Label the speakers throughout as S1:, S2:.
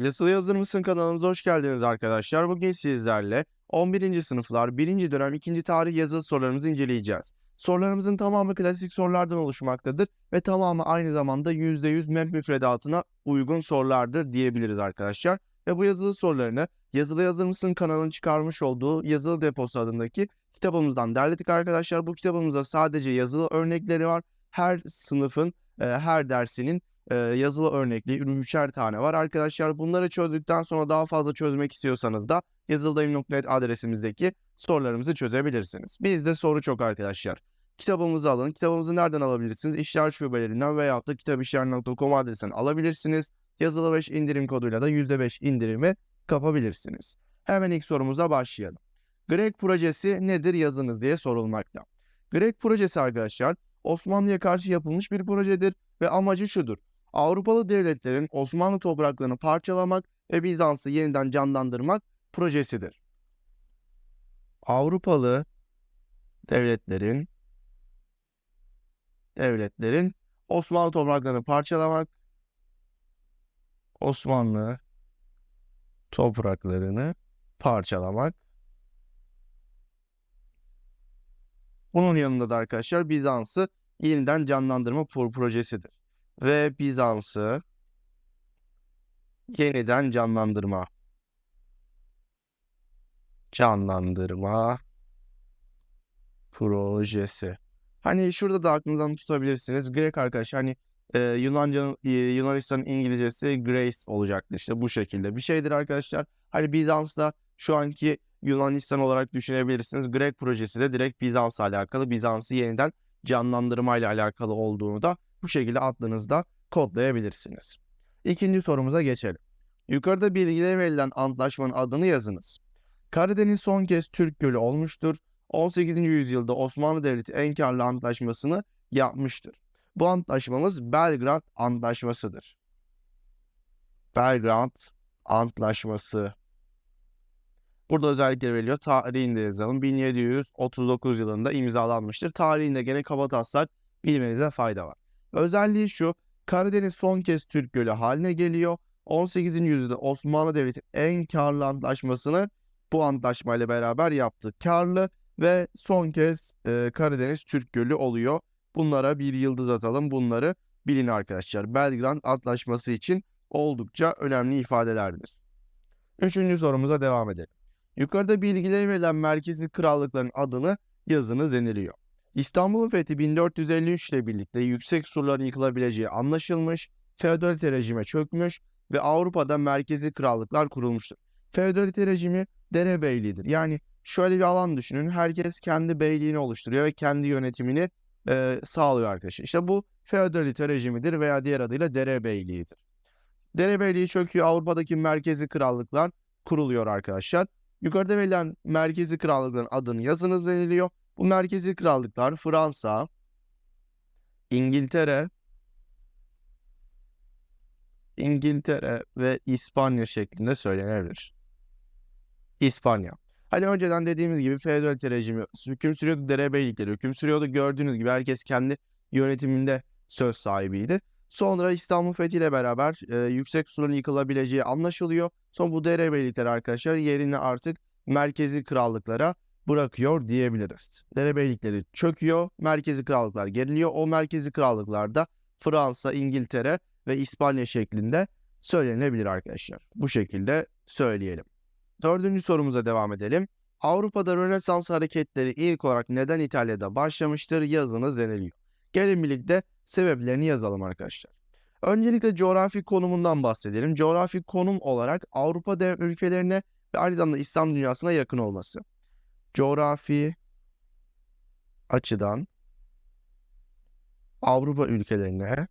S1: Yazılı Yazır mısın kanalımıza hoş geldiniz arkadaşlar. Bugün sizlerle 11. sınıflar 1. dönem 2. tarih yazılı sorularımızı inceleyeceğiz. Sorularımızın tamamı klasik sorulardan oluşmaktadır ve tamamı aynı zamanda %100 MEP müfredatına uygun sorulardır diyebiliriz arkadaşlar. Ve bu yazılı sorularını Yazılı Yazır mısın kanalının çıkarmış olduğu yazılı deposu adındaki kitabımızdan derledik arkadaşlar. Bu kitabımızda sadece yazılı örnekleri var. Her sınıfın, e, her dersinin e, yazılı örnekli üçer tane var arkadaşlar. Bunları çözdükten sonra daha fazla çözmek istiyorsanız da yazıldayım.net adresimizdeki sorularımızı çözebilirsiniz. Bizde soru çok arkadaşlar. Kitabımızı alın. Kitabımızı nereden alabilirsiniz? İşler şubelerinden veyahut da kitabişler.com adresinden alabilirsiniz. Yazılı 5 indirim koduyla da %5 indirimi kapabilirsiniz. Hemen ilk sorumuza başlayalım. Greg projesi nedir yazınız diye sorulmakta. Greg projesi arkadaşlar Osmanlı'ya karşı yapılmış bir projedir ve amacı şudur. Avrupalı devletlerin Osmanlı topraklarını parçalamak ve Bizans'ı yeniden canlandırmak projesidir. Avrupalı devletlerin devletlerin Osmanlı topraklarını parçalamak Osmanlı topraklarını parçalamak Bunun yanında da arkadaşlar Bizans'ı yeniden canlandırma pro- projesidir. Ve Bizans'ı yeniden canlandırma canlandırma projesi. Hani şurada da aklınızdan tutabilirsiniz. Grek arkadaş hani e, Yunanca e, Yunanistan'ın İngilizcesi Grace olacaktır işte bu şekilde bir şeydir arkadaşlar. Hani Bizans'da şu anki Yunanistan olarak düşünebilirsiniz. Grek projesi de direkt Bizans'la alakalı. Bizans'ı yeniden canlandırma ile alakalı olduğunu da bu şekilde aklınızda kodlayabilirsiniz. İkinci sorumuza geçelim. Yukarıda bilgilere verilen antlaşmanın adını yazınız. Karadeniz son kez Türk Gölü olmuştur. 18. yüzyılda Osmanlı Devleti Enkarlı Antlaşması'nı yapmıştır. Bu antlaşmamız Belgrad Antlaşması'dır. Belgrad Antlaşması. Burada özellikle veriliyor. Tarihini de yazalım. 1739 yılında imzalanmıştır. Tarihinde gene kabataslak bilmenize fayda var. Özelliği şu. Karadeniz son kez Türk Gölü haline geliyor. 18. yüzyılda Osmanlı Devleti en karlı antlaşmasını bu antlaşmayla beraber yaptı. Karlı ve son kez e, Karadeniz Türk Gölü oluyor. Bunlara bir yıldız atalım. Bunları bilin arkadaşlar. Belgrad Antlaşması için oldukça önemli ifadelerdir. Üçüncü sorumuza devam edelim. Yukarıda bilgileri verilen merkezi krallıkların adını yazınız deniliyor. İstanbul'un fethi 1453 ile birlikte yüksek surların yıkılabileceği anlaşılmış, feodalite rejime çökmüş ve Avrupa'da merkezi krallıklar kurulmuştur. Feodalite rejimi derebeyliğidir. Yani şöyle bir alan düşünün. Herkes kendi beyliğini oluşturuyor ve kendi yönetimini e, sağlıyor arkadaşlar. İşte bu feodalite rejimidir veya diğer adıyla derebeyliğidir. Derebeyliği çöküyor. Avrupa'daki merkezi krallıklar kuruluyor arkadaşlar. Yukarıda verilen merkezi krallıkların adını yazınız deniliyor. Bu merkezi krallıklar Fransa, İngiltere, İngiltere ve İspanya şeklinde söylenebilir. İspanya. Hani önceden dediğimiz gibi feodalite rejimi hüküm sürüyordu, derebeylikleri hüküm sürüyordu. Gördüğünüz gibi herkes kendi yönetiminde söz sahibiydi. Sonra İstanbul fethiyle beraber e, yüksek surun yıkılabileceği anlaşılıyor. Son bu derebeylikler arkadaşlar yerini artık merkezi krallıklara bırakıyor diyebiliriz. Derebeylikleri çöküyor, merkezi krallıklar geriliyor. O merkezi krallıklarda Fransa, İngiltere ve İspanya şeklinde söylenebilir arkadaşlar. Bu şekilde söyleyelim. Dördüncü sorumuza devam edelim. Avrupa'da Rönesans hareketleri ilk olarak neden İtalya'da başlamıştır yazınız deniliyor. Gelin birlikte sebeplerini yazalım arkadaşlar. Öncelikle coğrafi konumundan bahsedelim. Coğrafi konum olarak Avrupa ülkelerine ve aynı zamanda İslam dünyasına yakın olması. Coğrafi açıdan Avrupa ülkelerine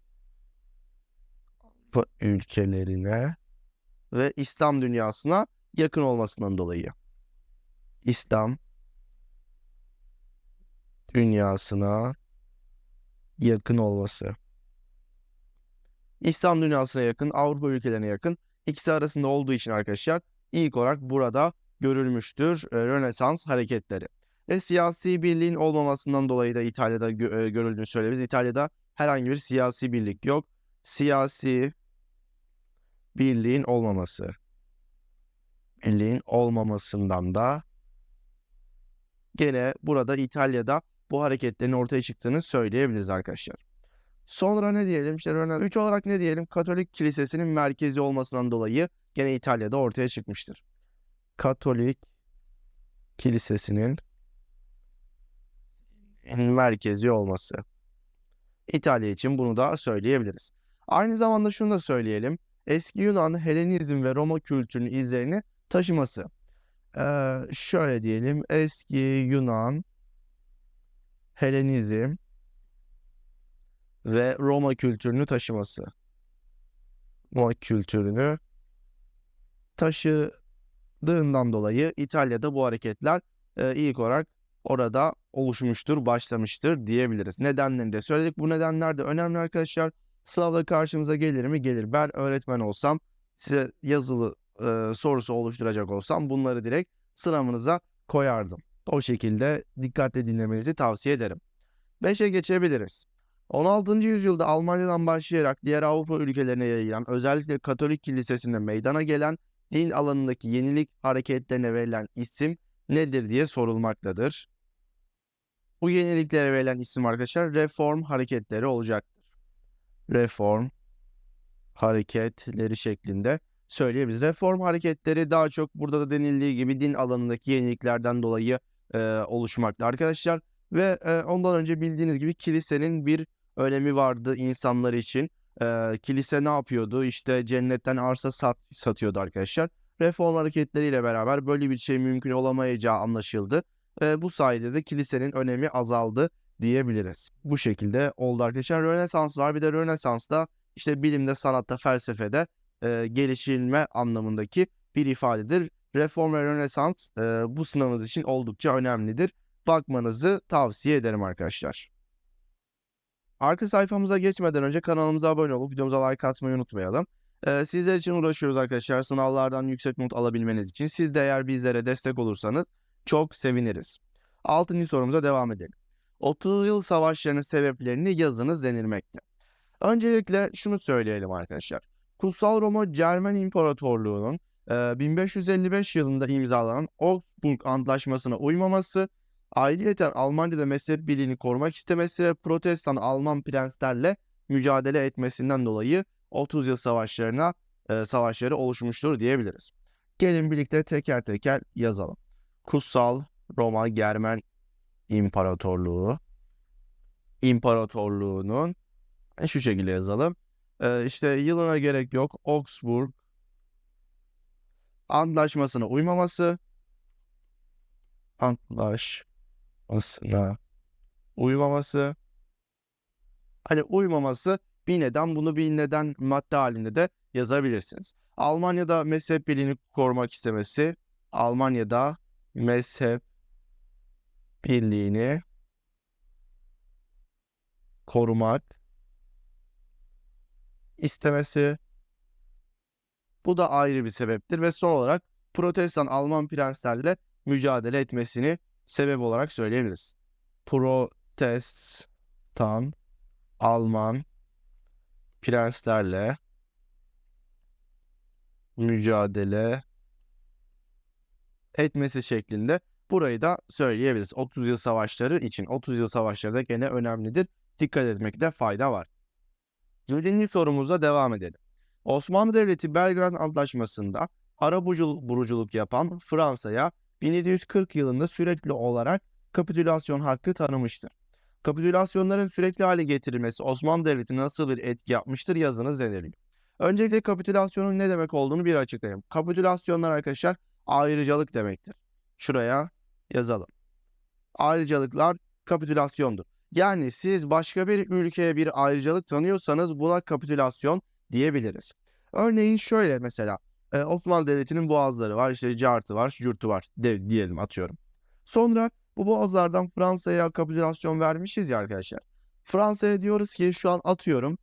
S1: Avrupa ülkelerine ve İslam dünyasına yakın olmasından dolayı. İslam dünyasına yakın olması. İslam dünyasına yakın, Avrupa ülkelerine yakın. İkisi arasında olduğu için arkadaşlar ilk olarak burada görülmüştür e, Rönesans hareketleri. Ve siyasi birliğin olmamasından dolayı da İtalya'da gö- e, görüldüğünü söyleyebiliriz. İtalya'da herhangi bir siyasi birlik yok. Siyasi birliğin olmaması. Birliğin olmamasından da gene burada İtalya'da bu hareketlerin ortaya çıktığını söyleyebiliriz arkadaşlar. Sonra ne diyelim? İşte örneğin 3 olarak ne diyelim? Katolik kilisesinin merkezi olmasından dolayı gene İtalya'da ortaya çıkmıştır. Katolik kilisesinin merkezi olması. İtalya için bunu da söyleyebiliriz. Aynı zamanda şunu da söyleyelim. Eski Yunan, Helenizm ve Roma kültürünün izlerini taşıması. Ee, şöyle diyelim. Eski Yunan, Helenizm ve Roma kültürünü taşıması. Roma kültürünü taşıdığından dolayı İtalya'da bu hareketler e, ilk olarak orada oluşmuştur, başlamıştır diyebiliriz. Nedenlerini de söyledik. Bu nedenler de önemli arkadaşlar. Sınavda karşımıza gelir mi? Gelir. Ben öğretmen olsam size yazılı e, sorusu oluşturacak olsam bunları direkt sınavınıza koyardım. O şekilde dikkatli dinlemenizi tavsiye ederim. 5'e geçebiliriz. 16. yüzyılda Almanya'dan başlayarak diğer Avrupa ülkelerine yayılan özellikle Katolik kilisesinde meydana gelen din alanındaki yenilik hareketlerine verilen isim nedir diye sorulmaktadır. Bu yeniliklere verilen isim arkadaşlar reform hareketleri olacaktır. Reform hareketleri şeklinde söyleyebiliriz. Reform hareketleri daha çok burada da denildiği gibi din alanındaki yeniliklerden dolayı e, oluşmakta arkadaşlar. Ve e, ondan önce bildiğiniz gibi kilisenin bir önemi vardı insanlar için. E, kilise ne yapıyordu? İşte cennetten arsa sat, satıyordu arkadaşlar. Reform hareketleriyle beraber böyle bir şey mümkün olamayacağı anlaşıldı. E, bu sayede de kilisenin önemi azaldı diyebiliriz. Bu şekilde oldu arkadaşlar. Rönesans var. Bir de Rönesans'ta işte bilimde, sanatta, felsefede e, gelişilme anlamındaki bir ifadedir. Reform ve Rönesans e, bu sınavınız için oldukça önemlidir. Bakmanızı tavsiye ederim arkadaşlar. Arka sayfamıza geçmeden önce kanalımıza abone olup videomuza like atmayı unutmayalım. Ee, sizler için uğraşıyoruz arkadaşlar sınavlardan yüksek not alabilmeniz için. Siz de eğer bizlere destek olursanız çok seviniriz. Altıncı sorumuza devam edelim. 30 yıl savaşlarının sebeplerini yazınız denilmekte. Öncelikle şunu söyleyelim arkadaşlar. Kutsal Roma Cermen İmparatorluğu'nun e, 1555 yılında imzalanan Augsburg Antlaşması'na uymaması, ayrıyeten Almanya'da mezhep birliğini korumak istemesi ve protestan Alman prenslerle mücadele etmesinden dolayı 30 yıl savaşlarına e, savaşları oluşmuştur diyebiliriz. Gelin birlikte teker teker yazalım. Kutsal Roma Germen İmparatorluğu İmparatorluğu'nun e, şu şekilde yazalım. E, işte yılına gerek yok. Augsburg Antlaşmasına uymaması Antlaşmasına uymaması hani uymaması bir neden bunu bir neden madde halinde de yazabilirsiniz. Almanya'da mezhep birliğini korumak istemesi, Almanya'da mezhep birliğini korumak istemesi bu da ayrı bir sebeptir ve son olarak protestan Alman prenslerle mücadele etmesini sebep olarak söyleyebiliriz. Protestan Alman prenslerle mücadele etmesi şeklinde burayı da söyleyebiliriz. 30 yıl savaşları için 30 yıl savaşları da gene önemlidir. Dikkat etmekte fayda var. 7. sorumuza devam edelim. Osmanlı Devleti Belgrad Antlaşması'nda arabuluculuk yapan Fransa'ya 1740 yılında sürekli olarak kapitülasyon hakkı tanımıştır. Kapitülasyonların sürekli hale getirilmesi Osmanlı Devleti'ne nasıl bir etki yapmıştır yazınız deniliyor. Öncelikle kapitülasyonun ne demek olduğunu bir açıklayayım. Kapitülasyonlar arkadaşlar ayrıcalık demektir. Şuraya yazalım. Ayrıcalıklar kapitülasyondur. Yani siz başka bir ülkeye bir ayrıcalık tanıyorsanız buna kapitülasyon diyebiliriz. Örneğin şöyle mesela e, Osmanlı Devleti'nin boğazları var, işte cartı var, yurtu var de, diyelim atıyorum. Sonra bu boğazlardan Fransa'ya kapitülasyon vermişiz ya arkadaşlar. Fransa'ya diyoruz ki şu an atıyorum.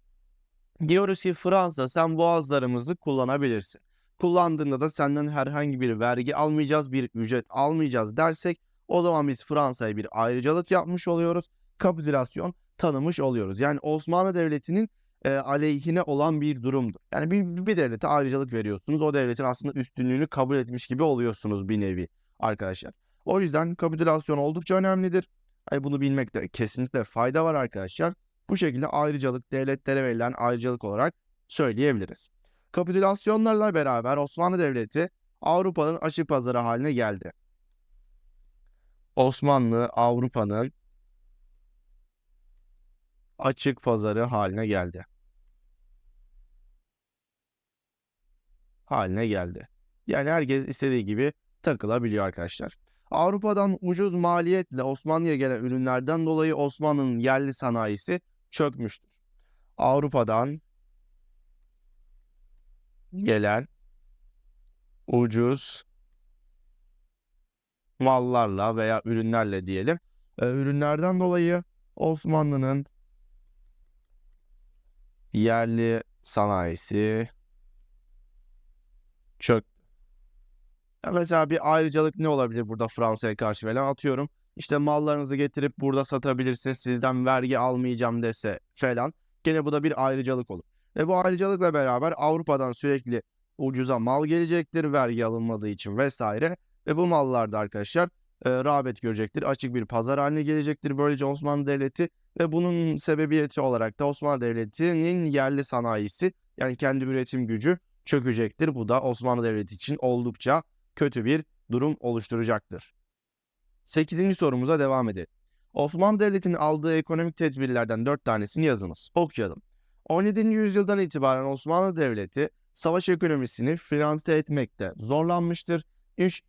S1: Diyoruz ki Fransa sen boğazlarımızı kullanabilirsin. Kullandığında da senden herhangi bir vergi almayacağız, bir ücret almayacağız dersek o zaman biz Fransa'ya bir ayrıcalık yapmış oluyoruz. Kapitülasyon tanımış oluyoruz. Yani Osmanlı Devleti'nin e, aleyhine olan bir durumdur. Yani bir, bir devlete ayrıcalık veriyorsunuz. O devletin aslında üstünlüğünü kabul etmiş gibi oluyorsunuz bir nevi arkadaşlar. O yüzden kapitülasyon oldukça önemlidir. Yani bunu bilmekte kesinlikle fayda var arkadaşlar. Bu şekilde ayrıcalık devletlere verilen ayrıcalık olarak söyleyebiliriz. Kapitülasyonlarla beraber Osmanlı Devleti Avrupa'nın açık pazarı haline geldi. Osmanlı Avrupa'nın açık pazarı haline geldi. Haline geldi. Yani herkes istediği gibi takılabiliyor arkadaşlar. Avrupa'dan ucuz maliyetle Osmanlı'ya gelen ürünlerden dolayı Osmanlı'nın yerli sanayisi çökmüştür. Avrupa'dan gelen ucuz mallarla veya ürünlerle diyelim. e, ürünlerden dolayı Osmanlı'nın yerli sanayisi çök. Ya mesela bir ayrıcalık ne olabilir burada Fransa'ya karşı falan atıyorum. İşte mallarınızı getirip burada satabilirsiniz. Sizden vergi almayacağım dese falan. Gene bu da bir ayrıcalık olur. Ve bu ayrıcalıkla beraber Avrupa'dan sürekli ucuza mal gelecektir vergi alınmadığı için vesaire. Ve bu mallar da arkadaşlar e, rağbet görecektir. Açık bir pazar haline gelecektir. Böylece Osmanlı Devleti ve bunun sebebiyeti olarak da Osmanlı Devleti'nin yerli sanayisi yani kendi üretim gücü çökecektir. Bu da Osmanlı Devleti için oldukça kötü bir durum oluşturacaktır. 8. sorumuza devam edelim. Osmanlı Devleti'nin aldığı ekonomik tedbirlerden 4 tanesini yazınız. Okuyalım. 17. yüzyıldan itibaren Osmanlı Devleti savaş ekonomisini finanse etmekte zorlanmıştır. İş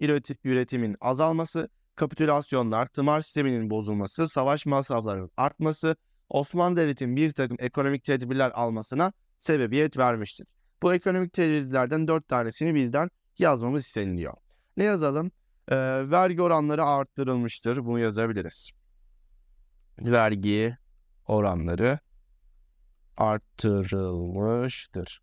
S1: üretimin azalması, kapitülasyonlar, tımar sisteminin bozulması, savaş masraflarının artması, Osmanlı Devleti'nin bir takım ekonomik tedbirler almasına sebebiyet vermiştir. Bu ekonomik tedbirlerden 4 tanesini bizden yazmamız isteniliyor. Ne yazalım? Ee, vergi oranları arttırılmıştır. Bunu yazabiliriz. Vergi oranları arttırılmıştır.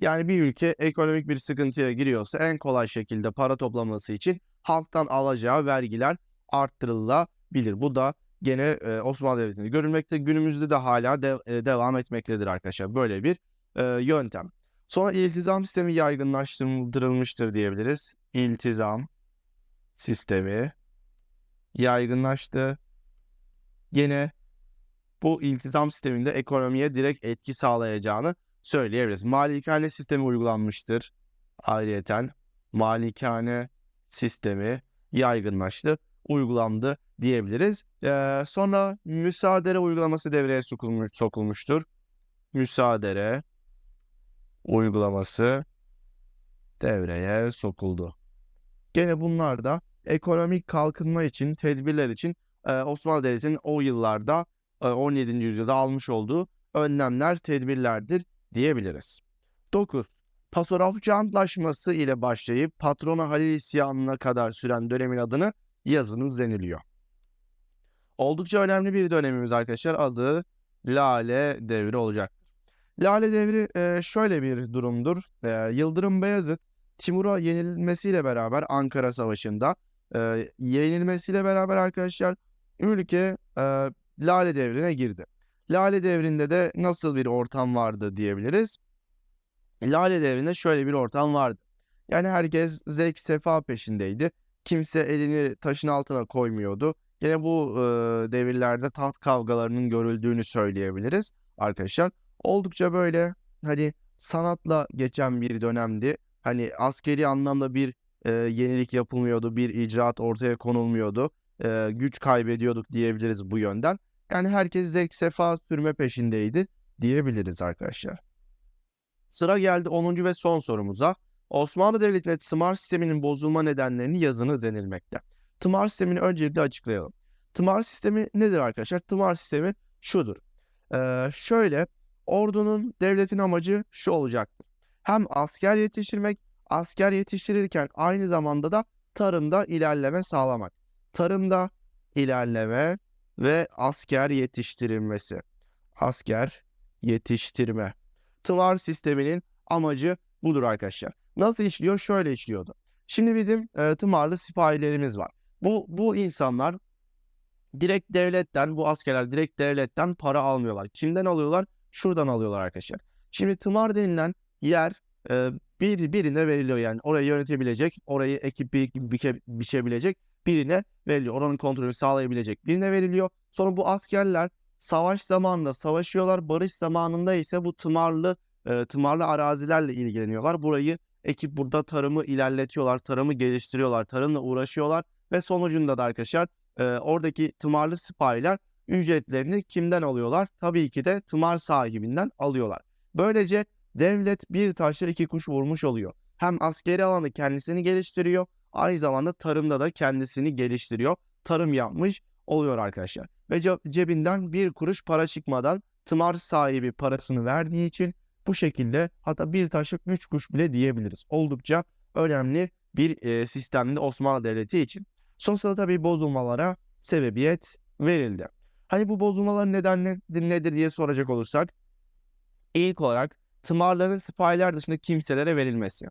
S1: Yani bir ülke ekonomik bir sıkıntıya giriyorsa en kolay şekilde para toplaması için halktan alacağı vergiler arttırılabilir. Bu da gene e, Osmanlı Devleti'nde görülmekte. Günümüzde de hala de, e, devam etmektedir arkadaşlar. Böyle bir e, yöntem. Sonra iltizam sistemi yaygınlaştırılmıştır diyebiliriz. İltizam sistemi yaygınlaştı. Gene bu iltizam sisteminde ekonomiye direkt etki sağlayacağını söyleyebiliriz. Malikane sistemi uygulanmıştır. Ayrıyeten malikane sistemi yaygınlaştı, uygulandı diyebiliriz. Ee, sonra müsaadere uygulaması devreye sokulmuş, sokulmuştur. Müsaadere uygulaması devreye sokuldu. Gene bunlar da ekonomik kalkınma için, tedbirler için e, Osmanlı Devleti'nin o yıllarda e, 17. yüzyılda almış olduğu önlemler, tedbirlerdir diyebiliriz. 9. Pasarofçu Antlaşması ile başlayıp patrona Halil isyanına kadar süren dönemin adını yazınız deniliyor. Oldukça önemli bir dönemimiz arkadaşlar. Adı Lale Devri olacak. Lale Devri şöyle bir durumdur. Yıldırım Beyazıt Timur'a yenilmesiyle beraber Ankara Savaşı'nda yenilmesiyle beraber arkadaşlar ülke Lale Devri'ne girdi. Lale Devri'nde de nasıl bir ortam vardı diyebiliriz. Lale Devri'nde şöyle bir ortam vardı. Yani herkes zevk sefa peşindeydi. Kimse elini taşın altına koymuyordu. Yine bu e, devirlerde taht kavgalarının görüldüğünü söyleyebiliriz arkadaşlar. Oldukça böyle hani sanatla geçen bir dönemdi. Hani askeri anlamda bir e, yenilik yapılmıyordu, bir icraat ortaya konulmuyordu. E, güç kaybediyorduk diyebiliriz bu yönden. Yani herkes zevk sefa sürme peşindeydi diyebiliriz arkadaşlar. Sıra geldi 10. ve son sorumuza. Osmanlı Devleti'ne tımar sisteminin bozulma nedenlerini yazını denilmekte. Tımar sistemini öncelikle açıklayalım. Tımar sistemi nedir arkadaşlar? Tımar sistemi şudur. Ee, şöyle ordunun devletin amacı şu olacaktır. Hem asker yetiştirmek, asker yetiştirirken aynı zamanda da tarımda ilerleme sağlamak. Tarımda ilerleme ve asker yetiştirilmesi. Asker yetiştirme. Tımar sisteminin amacı budur arkadaşlar. Nasıl işliyor? Şöyle işliyordu. Şimdi bizim e, tımarlı sipahilerimiz var. Bu, bu insanlar direkt devletten, bu askerler direkt devletten para almıyorlar. Kimden alıyorlar? Şuradan alıyorlar arkadaşlar. Şimdi tımar denilen yer e, bir birine veriliyor yani orayı yönetebilecek, orayı ekip bi- biçe- biçebilecek birine veriliyor. Oranın kontrolünü sağlayabilecek birine veriliyor. Sonra bu askerler savaş zamanında savaşıyorlar. Barış zamanında ise bu tımarlı e, tımarlı arazilerle ilgileniyorlar. Burayı ekip burada tarımı ilerletiyorlar, tarımı geliştiriyorlar, tarımla uğraşıyorlar ve sonucunda da arkadaşlar e, oradaki tımarlı sipahiler ücretlerini kimden alıyorlar? Tabii ki de tımar sahibinden alıyorlar. Böylece devlet bir taşla iki kuş vurmuş oluyor. Hem askeri alanda kendisini geliştiriyor, aynı zamanda tarımda da kendisini geliştiriyor. Tarım yapmış oluyor arkadaşlar. Ve ce- cebinden bir kuruş para çıkmadan tımar sahibi parasını verdiği için bu şekilde hatta bir taşla üç kuş bile diyebiliriz. Oldukça önemli bir e, sistemde Osmanlı Devleti için. Sonrasında tabii bozulmalara sebebiyet verildi. Hani bu bozulmaların nedenleri nedir diye soracak olursak ilk olarak tımarların sipahiler dışında kimselere verilmesi.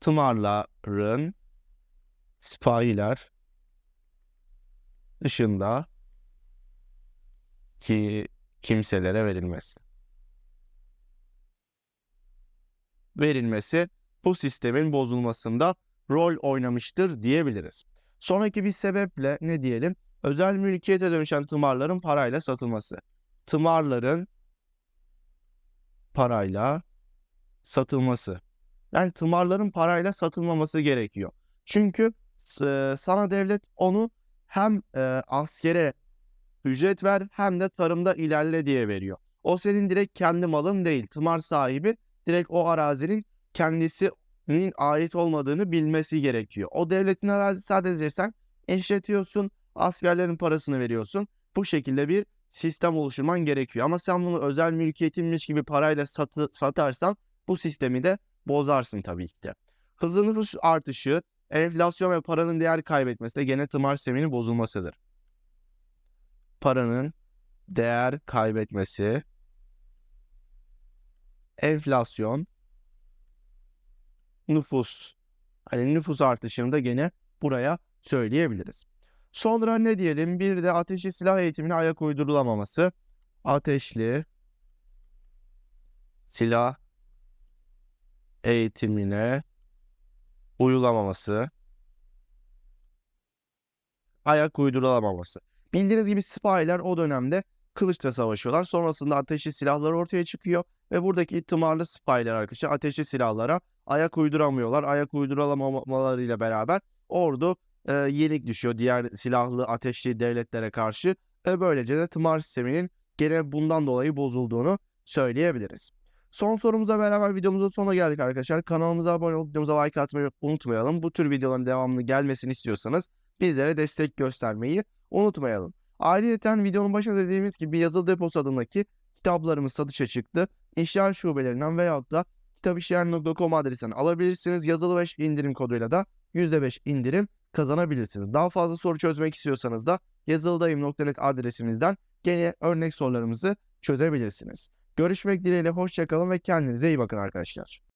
S1: Tımarların sipahiler dışında ki kimselere verilmesi. Verilmesi bu sistemin bozulmasında rol oynamıştır diyebiliriz. Sonraki bir sebeple ne diyelim? Özel mülkiyete dönüşen tımarların parayla satılması. Tımarların parayla satılması. Yani tımarların parayla satılmaması gerekiyor. Çünkü sana devlet onu hem e, askere ücret ver hem de tarımda ilerle diye veriyor. O senin direkt kendi malın değil. Tımar sahibi direkt o arazinin kendisinin ait olmadığını bilmesi gerekiyor. O devletin arazisi sadece sen işletiyorsun, askerlerin parasını veriyorsun. Bu şekilde bir sistem oluşturman gerekiyor. Ama sen bunu özel mülkiyetinmiş gibi parayla satı, satarsan bu sistemi de bozarsın tabii ki de. Hızlı nüfus artışı, enflasyon ve paranın değer kaybetmesi de gene tımar sisteminin bozulmasıdır. Paranın değer kaybetmesi, enflasyon, nüfus. Hani nüfus artışını da gene buraya söyleyebiliriz. Sonra ne diyelim? Bir de ateşli silah eğitimine ayak uydurulamaması. Ateşli silah eğitimine uyulamaması. Ayak uydurulamaması. Bildiğiniz gibi sipahiler o dönemde kılıçla savaşıyorlar. Sonrasında ateşli silahlar ortaya çıkıyor ve buradaki tımarlı sipahiler arkadaşlar ateşli silahlara ayak uyduramıyorlar. Ayak uyduramamalarıyla beraber ordu e, yenik düşüyor diğer silahlı ateşli devletlere karşı. Ve böylece de tımar sisteminin gene bundan dolayı bozulduğunu söyleyebiliriz. Son sorumuza beraber videomuzun sonuna geldik arkadaşlar. Kanalımıza abone olup videomuza like atmayı unutmayalım. Bu tür videoların devamlı gelmesini istiyorsanız bizlere destek göstermeyi unutmayalım. Ayrıca videonun başında dediğimiz gibi yazılı deposu adındaki kitaplarımız satışa çıktı. İşler şubelerinden veyahut da kitabişler.com adresinden alabilirsiniz. Yazılı 5 indirim koduyla da %5 indirim kazanabilirsiniz. Daha fazla soru çözmek istiyorsanız da yazılıdayım.net adresimizden gene örnek sorularımızı çözebilirsiniz. Görüşmek dileğiyle hoşçakalın ve kendinize iyi bakın arkadaşlar.